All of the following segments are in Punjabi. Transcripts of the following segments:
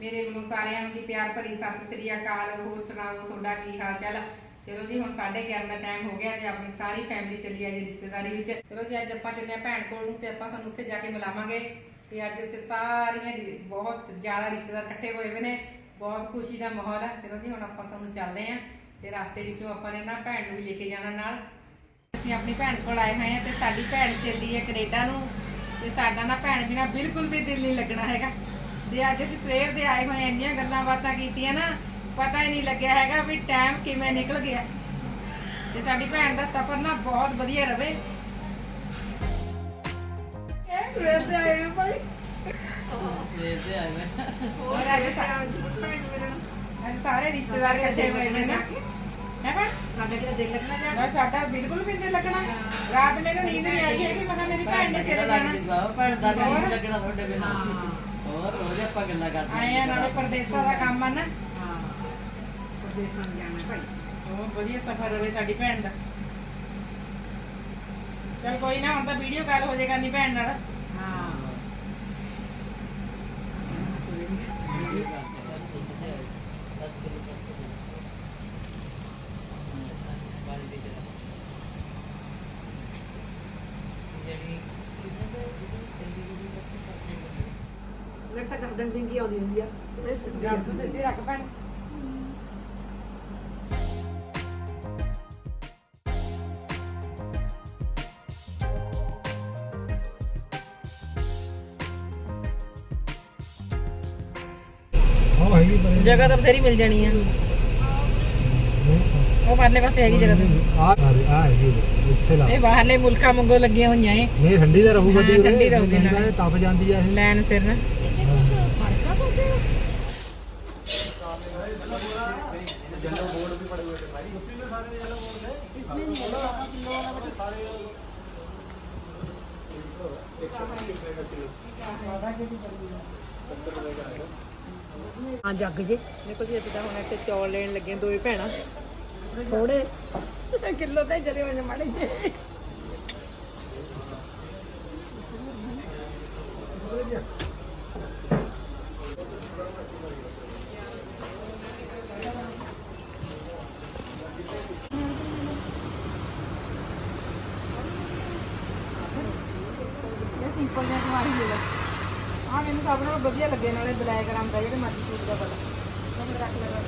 ਮੇਰੇ ਵੱਲੋਂ ਸਾਰਿਆਂ ਨੂੰ ਜੀ ਪਿਆਰ ਭਰੀ ਸਤਿ ਸ੍ਰੀ ਅਕਾਲ, ਹੋਰ ਸੁਣਾਓ, ਤੁਹਾਡਾ ਕੀ ਹਾਲ ਚਾਲ? ਚਲੋ ਜੀ, ਹੁਣ 11:30 ਦਾ ਟਾਈਮ ਹੋ ਗਿਆ ਤੇ ਆਪਣੀ ਸਾਰੀ ਫੈਮਿਲੀ ਚੱਲੀ ਆ ਜੀ ਰਿਸ਼ਤੇਦਾਰੀ ਵਿੱਚ। ਚਲੋ ਜੀ, ਅੱਜ ਆਪਾਂ ਚੱਲੇ ਆ ਭੈਣ ਕੋਲ ਨੂੰ ਤੇ ਆਪਾਂ ਤੁਹਾਨੂੰ ਉੱਥੇ ਜਾ ਕੇ ਮਿਲਾਵਾਂਗੇ। ਤੇ ਅੱਜ ਉੱਥੇ ਸਾਰੀਆਂ ਬਹੁਤ ਜ਼ਿਆਦਾ ਰਿਸ਼ਤੇਦਾਰ ਇਕੱਠੇ ਹੋਏ ਹੋਏ ਨੇ। ਬਹੁਤ ਖੁਸ਼ੀ ਦਾ ਮਾਹੌਲ ਹੈ ਚਲੋ ਜੀ, ਹੁਣ ਆਪਾਂ ਤੁਹਾਨੂੰ ਚੱਲਦੇ ਆਂ ਤੇ ਰਸਤੇ ਵਿੱਚੋਂ ਆਪਾਂ ਨੇ ਨਾ ਭੈਣ ਨੂੰ ਵੀ ਲੈ ਕੇ ਜਾਣਾ ਨਾਲ। ਅਸੀਂ ਆਪਣੀ ਭੈਣ ਕੋਲ ਆਏ ਹੋਏ ਆ ਤੇ ਸਾਡੀ ਭੈਣ ਚੱਲੀ ਹੈ ਕੈਨੇਡਾ ਨੂੰ। ਤੇ ਸਾਡਾ ਨਾ ਭੈਣ ਬਿਨਾ ਬਿਲਕੁਲ ਵੀ ਦਿਲ ਨਹੀਂ ਲੱਗਣਾ ਹੈਗਾ। ਤੇ ਅੱਜ ਅਸੀਂ ਸਵੇਰ ਦੇ ਆਏ ਹੋਏ ਹਾਂ, ਇੰਨੀਆਂ ਗੱਲਾਂ ਬਾਤਾਂ ਕੀਤੀਆਂ ਨਾ ਪਤਾ ਹੀ ਨਹੀਂ ਲੱਗਿਆ ਹੈਗਾ ਵੀ ਟਾਈਮ ਕਿਵੇਂ ਨਿਕਲ ਗਿਆ। ਤੇ ਸਾਡੀ ਭੈਣ ਦਾ ਸਫ਼ਰ ਨਾ ਬਹੁਤ ਵਧੀਆ ਰਵੇ। ਸਵੇਰ ਦੇ ਆਏ ਭਾਈ। ਹੋਰ ਅੱਜ ਸਾ- ਅੱਜ ਸਾਰੇ ਰਿਸ਼ਤੇਦਾਰ ਇਕੱਠੇ ਹੋਏ ਨੇ। ਨਾ ਹੈ ਭੈਣ? ਸਾਡੇ ਕਿਤੇ ਦਿਲ ਲੱਗਣਾ ਜਾ ਮੈਂ ਸਾਡਾ ਬਿਲਕੁਲ ਵੀ ਨਹੀਂ ਲੱਗਣਾ। ਰਾਤ ਮੈਨੂੰ ਨੀਂਦ ਨਹੀਂ ਆਈ ਹੈਗੀ ਮੈਂ ਕਿਹਾ ਮੇਰੀ ਭੈਣ ਨੇ ਚਲੇ ਜਾਣਾ। ਪਰਦਾ ਵੀ ਹੋਰ? ਲੱਗਣਾ ਤੁਹਾਡੇ ਬਿਨਾਂ। ਹੋਰ ਰੋਜ਼ ਆਪਾਂ ਗੱਲਾਂ ਕਰਦੇ ਆਏ ਆ ਨਾਲੇ ਪਰਦੇਸਾਂ ਦਾ ਕੰਮ ਆ ਨਾ। ਹਾਂ। ਪਰਦੇਸਾਂ ਨੂੰ ਜਾਣਾ ਭਾਈ। ਬਹੁਤ ਵਧੀਆ ਸਫ਼ਰ ਰਵੇ ਸਾਡੀ ਭੈਣ ਦਾ। ਚਲ ਕੋਈ ਨਾ ਹੁਣ ਤਾਂ ਵੀਡੀਓ ਕਾਲ ਹੋ ਜਾਏਗਾ ਨਹੀਂ ਭੈਣ ਨਾਲ। ਹਾਂ। ਮੇਰੇ ਤਾਂ ਗਰਦਨ ਵਿੰਗੀ ਆਉਂਦੀ ਹੁੰਦੀ ਆ। ਜਦ ਤੂੰ ਸਿੱਧੀ ਰੱਖ ਭੈਣ। ਹਾਂ ਹੈਗੀ ਪਰ ਜਗ੍ਹਾ ਤਾਂ ਬਥੇਰੀ ਮਿਲ ਜਾਣੀ ਆ। ਉਹ ਪਰਲੇ ਪਾਸੇ ਹੈਗੀ ਜਗ੍ਹਾ ਤਾਂ। ਆ ਆ ਹੈਗੀ ਇੱਥੇ ਲਾ। ਇਹ ਬਾਹਰਲੇ ਮੁਲਕਾਂ ਵਾਂਗੂ ਲੱਗੀਆਂ ਹੋਈਆਂ ਏ ਨਹੀਂ ਠੰਡੀ ਤਾਂ ਰਹੂ ਗੱਡੀ ਹਾਂ, ਠੰਡੀ ਰਹੂਗੀ ਨਹੀਂ ਤਾਂ ਨਾਲੇ। ਤਪ ਜਾਂਦੀ ਆ ਇਹ। ਲੈਨ ਸਿਰ ਨਾ ਹਾਂ ਜੱਗ ਜੇ। ਦੇਖੋ ਜੀ ਇੱਥੇ ਤਾਂ ਹੁਣ ਇੱਥੇ ਚੌਲ ਲੈਣ ਲੱਗੇ ਦੋਵੇਂ ਭੈਣਾਂ। ਥੋੜੇ ਕਿਲੋ ਤੇ ਜਰੇ ਹੋਣੇ ਮਾੜੇ ਜਿਹੇ। ਇਹ ਸਿੰਪਲ ਜਿਹਾ ਕੁਆਰੀ ਲੈ ਲਓ ਆ ਮੈਨੂੰ ਸਭ ਨਾਲੋਂ ਵਧੀਆ ਲੱਗੇ, ਨਾਲੇ ਬਲੈਕ ਰੰਗ ਦਾ, ਜਿਹੜੇ ਮਰਜ਼ੀ ਸੂਟ ਦਾ ਕਲਰ ਮੈਂ ਰੱਖ ਲਗਾ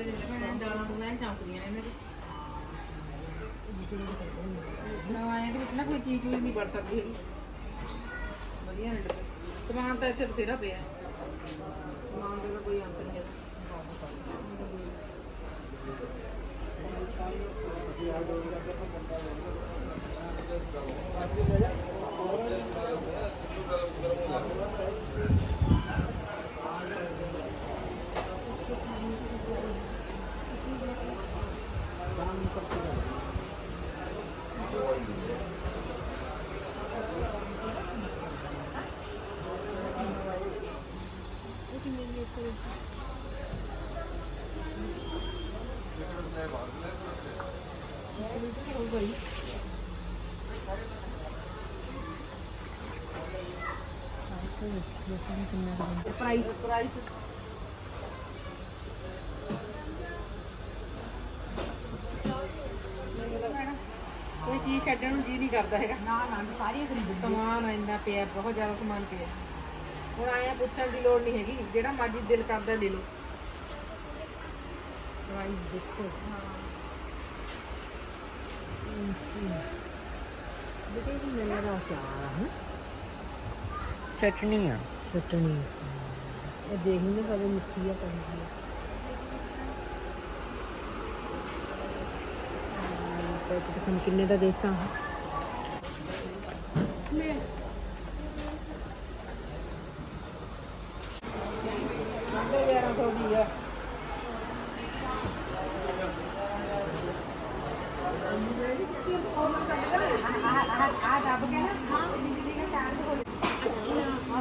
ਡੱਬੇ ਦੇ ਲੈ ਦਾਣਾ ਦੁਣਾ ਚਮਕਦੀਆਂ ਨੇ ਇਹਨਾਂ ਦੇ। ਨਾ ਆਏ ਤੇ ਨਾ ਕੋਈ ਚੀਜ਼ ਨਹੀਂ ਵੜ ਸਕਦੀ ਹੈਗੀ। ਵਧੀਆ ਨੇ ਡੱਬੇ ਸਮਾਨ ਤਾਂ ਇੱਥੇ ਬਥੇਰਾ ਪਿਆ ਹੈ। ਸਮਾਨ ਦਾ ਤਾਂ ਕੋਈ ਅੰਤ ਨਹੀਂ ਹੈਗਾ। ਪ੍ਰਾਈਸ ਪ੍ਰਾਈਸ ਕੋਈ ਚੀਜ਼ ਛੱਡਣ ਨੂੰ ਜੀ ਨਹੀਂ ਕਰਦਾ ਹੈਗਾ। ਨਾ ਨਾ ਸਾਰੀਆਂ ਖਰੀਦ ਸਮਾਨ ਇੰਨਾ ਪਿਆ ਬਹੁਤ ਜ਼ਿਆਦਾ ਸਮਾਨ ਪਿਆ। ਹੁਣ ਆਇਆ ਪੁੱਛਣ ਦੀ ਲੋੜ ਨਹੀਂ ਹੈਗੀ। ਜਿਹੜਾ ਮਰਜ਼ੀ ਦਿਲ ਕਰਦਾ ਲੈ ਲਓ। ਪ੍ਰਾਈਸ ਦੇਖੋ। ਦੇਖੇ ਦਾ ਚਾਰ ਹੈ ਚਟਨੀ ਆ ਚਟਣੀ ਇਹ ਦੇਖਣੀ ਕਦੇ ਮਿੱਠੀ ਆ ਕਦੇ ਪੈਕਟ ਤੁਹਾਨੂੰ ਕਿੰਨੇ ਦਾ ਦੇਖਤਾ ਸਾਢੇ 1100 ਦੀ ਆ ਆ ਦੱਬ ਕੇ ਨਾ ਹਾਂ ਬਿਜਲੀ ਦਾ ਚਾਰਜ ਹੋ ਆ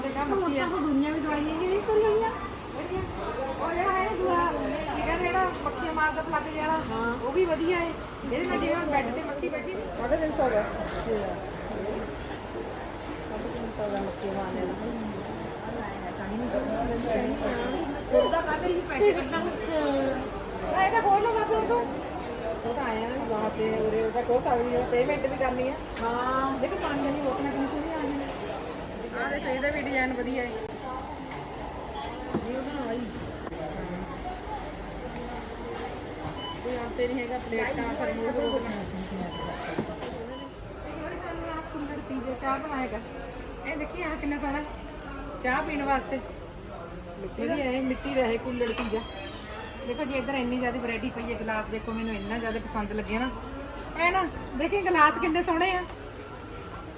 ਦੇਖਾ ਮੱਖੀ ਆ ਦੁਨੀਆ ਵੀ ਦਵਾਈਆਂ ਜਿਹੜੀ ਕਰ ਲਈਆਂ ਉਹ ਜਿਹੜਾ ਹੈ ਦੂਆ ਠੀਕ ਹੈ ਜਿਹੜਾ ਮੱਖੀ ਮਾਰਦਾ ਪਲੱਗ ਜਿਹੜਾ ਹਾਂ ਉਹ ਵੀ ਵਧੀਆ ਹੈ ਇਹਦੇ ਨਾਲ ਜਿਵੇਂ ਹੁਣ ਬੈੱਡ ਤੇ ਮੱਖੀ ਬੈਠੀ ਸਾਢੇ ਤਿੰਨ ਸੌ ਦਾ ਸਾਢੇ ਤਿੰਨ ਸੌ ਦਾ ਮੱਖੀ ਮਾਰਨੇ ਦਾ ਉਹਦਾ ਕਾਹਦੇ ਹੀ ਪੈਸੇ ਕੱਢਾਂ ਆ ਇਹ ਤਾਂ ਖੋਲ ਲਓ ਬਸ ਉਹ ਤੋਂ ਕੁੰਡਰ ਪੀਜੇ ਚਾਹ ਬਣਾਏਗਾ ਇਹ ਦੇਖੀ ਆ ਕਿੰਨਾ ਸੋਹਣਾ ਚਾਹ ਪੀਣ ਵਾਸਤੇ। ਵਧੀਆ ਹੈ ਮਿੱਟੀ ਦਾ ਹੈ ਕੁੱਲੜ ਪੀਜਾ। ਦੇਖੋ ਜੀ ਇੱਧਰ ਇੰਨੀ ਜ਼ਿਆਦਾ ਵੈਰਾਈਟੀ ਪਈ ਹੈ ਗਲਾਸ ਦੇਖੋ ਮੈਨੂੰ ਇੰਨਾ ਜ਼ਿਆਦਾ ਪਸੰਦ ਲੱਗੇ ਨਾ। ਐ ਨਾ ਦੇਖੀ ਗਲਾਸ ਕਿੰਨੇ ਸੋਹਣੇ ਆ।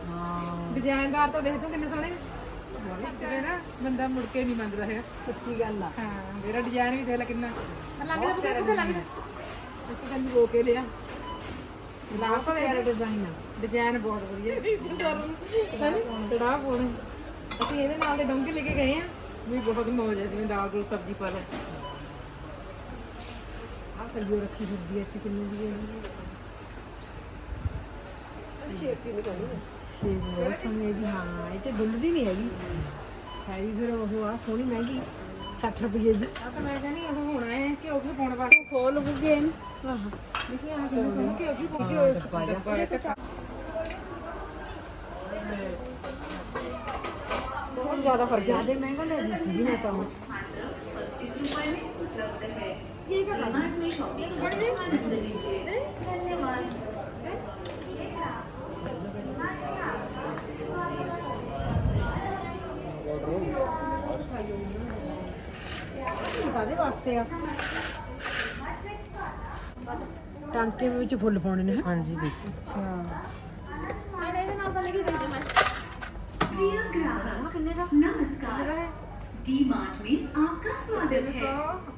ਹਾਂ। ਡਿਜ਼ਾਈਨਦਾਰ ਤਾਂ ਦੇਖ ਤੂੰ ਕਿੰਨੇ ਸੋਹਣੇ ਆ। ਜਿਵੇਂ ਨਾ ਬੰਦਾ ਮੁੜ ਕੇ ਨਹੀਂ ਮੰਗਦਾ ਹੈਗਾ ਸੱਚੀ ਗੱਲ ਆ। ਹਾਂ ਮੇਰਾ ਡਿਜ਼ਾਈਨ ਵੀ ਦੇਖ ਲੈ ਕਿੰਨਾ। ਜਾ ਪੁੱਤ ਲੰਘ ਜਾ ਇੱਕ ਕੰਨ ਰੋ ਕੇ ਲਿਆ। ਗਲਾਸ ਤੇਰਾ ਦੇਖ ਡਿਜ਼ਾਈਨ ਆ। ਡਿਜ਼ਾਈਨ ਬਹੁਤ ਵਧੀਆ। ਹੈ ਟੜਾ ਪੋਣ ਅਸੀਂ ਇਹਦੇ ਨਾਲ ਦੇ ਡੋਂਗੇ ਲੈ ਕੇ ਗਏ ਆ। ਵੀ ਬਹੁਤ ਮੌਜ ਹੈ ਜਿਵੇਂ ਦਾਲ ਦੂਲ ਸਬਜ਼ੀ ਪਾ ਲਓ। ਆ ਕਲਿਓ ਰੱਖੀ ਫਿਰਦੀ ਐ ਇੱਥੇ ਕਿੰਨੇ ਦੀ ਹੈ ਸ਼ੇਪ ਕੀ ਨਿਕਲਣੀ ਹੈ ਸ਼ੇਪ ਬਹੁਤ ਸੋਹਣੀ ਦੀ ਹਾਂ ਇਹ ਚ ਡੁੱਲਦੀ ਨਹੀਂ ਹੈਗੀ ਹੈ ਵੀ ਫਿਰ ਉਹ ਆ ਸੋਹਣੀ ਮਹਿੰਗੀ 60 ਰੁਪਏ ਦੀ। ਆ ਤਾਂ ਮੈਂ ਕਹਿੰਦੀ ਉਹ ਹੋਣਾ ਹੈ ਕਿ ਉਹ ਵੀ ਪਾਉਣ ਵਾਸਤੇ ਖੋਲ ਬੁੱਗੇ ਆਹ ਦੇਖੀ ਆ ਕਿੰਨੇ ਸੋਹਣੇ ਕਿ ਉਹ ਵੀ ਪਾਉਣ ਕੇ ਡੱਬਾ ਜਿਹਾ। ਡੱਬਾ ਹੈ ਬਹੁਤ ਜ਼ਿਆਦਾ ਫ਼ਰਕ ਹੈ ਜ਼ਿਆਦਾ ਮਹਿੰਗਾ ਲੈ ਗਈ ਸੀ ਮੈਂ ਤਾਂ ਕਾਦੇ ਵਾਸਤੇ ਆ ਟਾਂਕੇ ਵਿੱਚ ਫੁੱਲ ਪਾਉਣੇ ਨੇ ਹਾਂਜੀ ਵਿੱਚ ਅੱਛਾ प्रिय ग्राहक नमस्कार डी मार्ट में आपका स्वागत है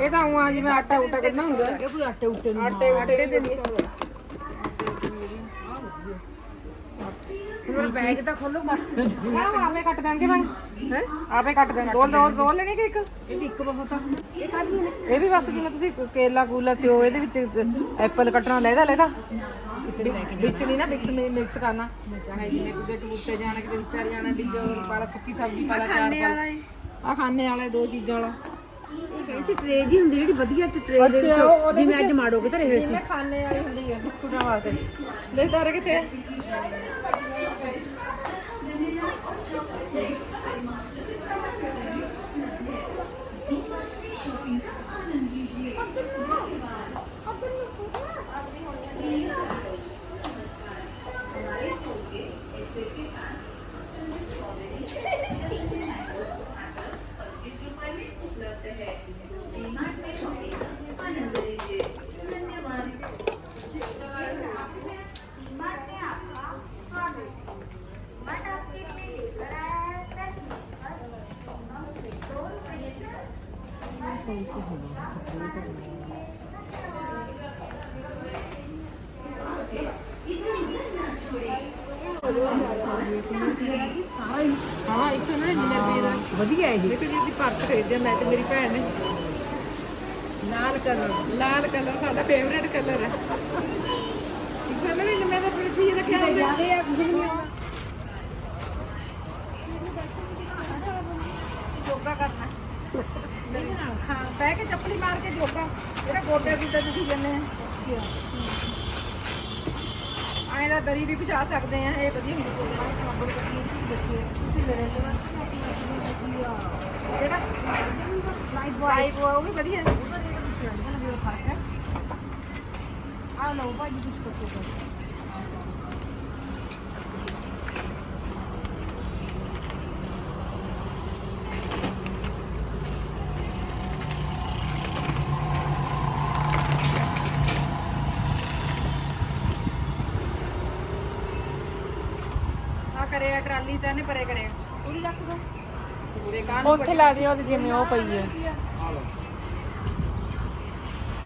ਇਹ ਤਾਂ ਉਹ ਆ ਜਿਵੇਂ ਆਟਾ ਉਟਾ ਕਿੰਨਾ ਹੁੰਦਾ? ਇਹ ਕੋਈ ਆਟੇ ਉੱਤੇ ਨੂੰ ਆਟੇ ਆਟੇ ਦੇ ਨਹੀਂ ਹੁਣ ਬੈਗ ਤਾਂ ਖੋਲੋ ਮਸਤ ਆਹ ਆਪੇ ਕੱਟ ਦੇਣਗੇ ਬਣ ਹੈ? ਆਪੇ ਕੱਟ ਦੇਣ ਦੋ ਦੋ ਦੋ ਲੈਣੀ ਕਿ ਇੱਕ? ਇਹ ਇੱਕ ਬਹੁਤ ਆ। ਇਹ ਕਾਹਦੀ ਨੇ? ਇਹ ਵੀ ਬਸ ਜਿਵੇਂ ਤੁਸੀਂ ਕੇਲਾ ਕੂਲਾ ਸਿਓ ਇਹਦੇ ਵਿੱਚ ਐਪਲ ਕੱਟਣਾ ਲੈਦਾ ਲੈਦਾ ਵਿੱਚ ਨਹੀਂ ਨਾ ਮਿਕਸ ਮਿਕਸ ਕਰਨਾ। ਚਾਹੇ ਜਿਵੇਂ ਕਿਤੇ ਟੂਰ ਤੇ ਜਾਣਾ ਕਿਤੇ ਰਿਸ਼ਤੇਦਾਰ ਜਾਣਾ ਵਿੱਚ ਪਾਲਾ ਸੁੱਕੀ ਸਬਜ਼ੀ ਪਾਲਾ ਚਾਰ ਪਾਲਾ। ਆ ਖਾਣੇ ਵਾਲਾ ਦੋ ਚੀਜ਼ਾਂ ਵਾਲਾ। ਟ੍ਰੇ ਜੀ ਹੁੰਦੀ ਜਿਹੜੀ ਵਧੀਆ ਚ ਟ੍ਰੇ ਦੇ ਅੱਛਾ, ਉਹਦੇ ਵਿੱਚ ਜਿਵੇਂ ਅੱਜ ਮਾੜੋਗੇ ਧਰੇ ਹੋਏ ਸੀ। ਖਾਣੇ ਵਾਲੀ ਹੁੰਦੀ ਹੈ ਬਿਸਕੁਟਾਂ ਵਾਸਤੇ। ਦੇਖਦਾ ਰੇ ਕਿੱਥੇ ਹਾਂ 199 ਦਾ ਵਧੀਆ ਹੈ ਜੀ ਦੇਖੋ ਜੀ ਅਸੀਂ ਪਰਸ ਖਰੀਦਿਆ ਮੈਂ ਤੇ ਮੇਰੀ ਭੈਣ ਨੇ ਲਾਲ ਕਲਰ ਲਾਲ ਕਲਰ ਸਾਡਾ ਫੇਵਰੇਟ ਕਲਰ ਹੈ 199 ਦਾ ਰੁਪਏ ਦਾ ਕੀ ਹੁੰਦਾ ਜਿਆਦੇ ਆ ਕੁਝ ਨਹੀਂ ਆਉਂਦਾ ਯੋਗਾ ਕਰਨਾ। ਹਾਂ ਬਹਿ ਕੇ ਚੱਪਲੀ ਮਾਰ ਕੇ ਯੋਗਾ। ਜਿਹੜਾ ਗੋਡੇ ਗੁੱਡੇ ਤੁਸੀਂ ਜੰਨੇ ਅੱਛਾ। ਆਏ ਦਾ ਦਰੀ ਵੀ ਵਿਛਾ ਸਕਦੇ ਆ ਇਹ ਵਧੀਆ ਹੁੰਦੀ ਕੋਈ ਸਾਬਣ ਕੱਢਣੀ ਦੇਖੀਏ ਤੁਸੀਂ ਮੇਰੇ ਕੋਲ ਜਿਹੜਾ ਲਾਈਫ ਬॉय ਉਹ ਵੀ ਵਧੀਆ। ਆ ਲਓ ਭਾਜੀ ਕੁਝ ਕੱਟੋ ਕਰਿਆ ਟਰਾਲੀ ਤਾਂ ਇਹਨੇ ਪਰੇ ਕਰਿਆ। ਪੂਰੀ ਰੱਖ ਦੋ। ਪੂਰੇ ਕਾਨ ਉੱਥੇ ਲਾ ਦਿਓ ਜਿਵੇਂ ਉਹ ਪਈ ਹੈ।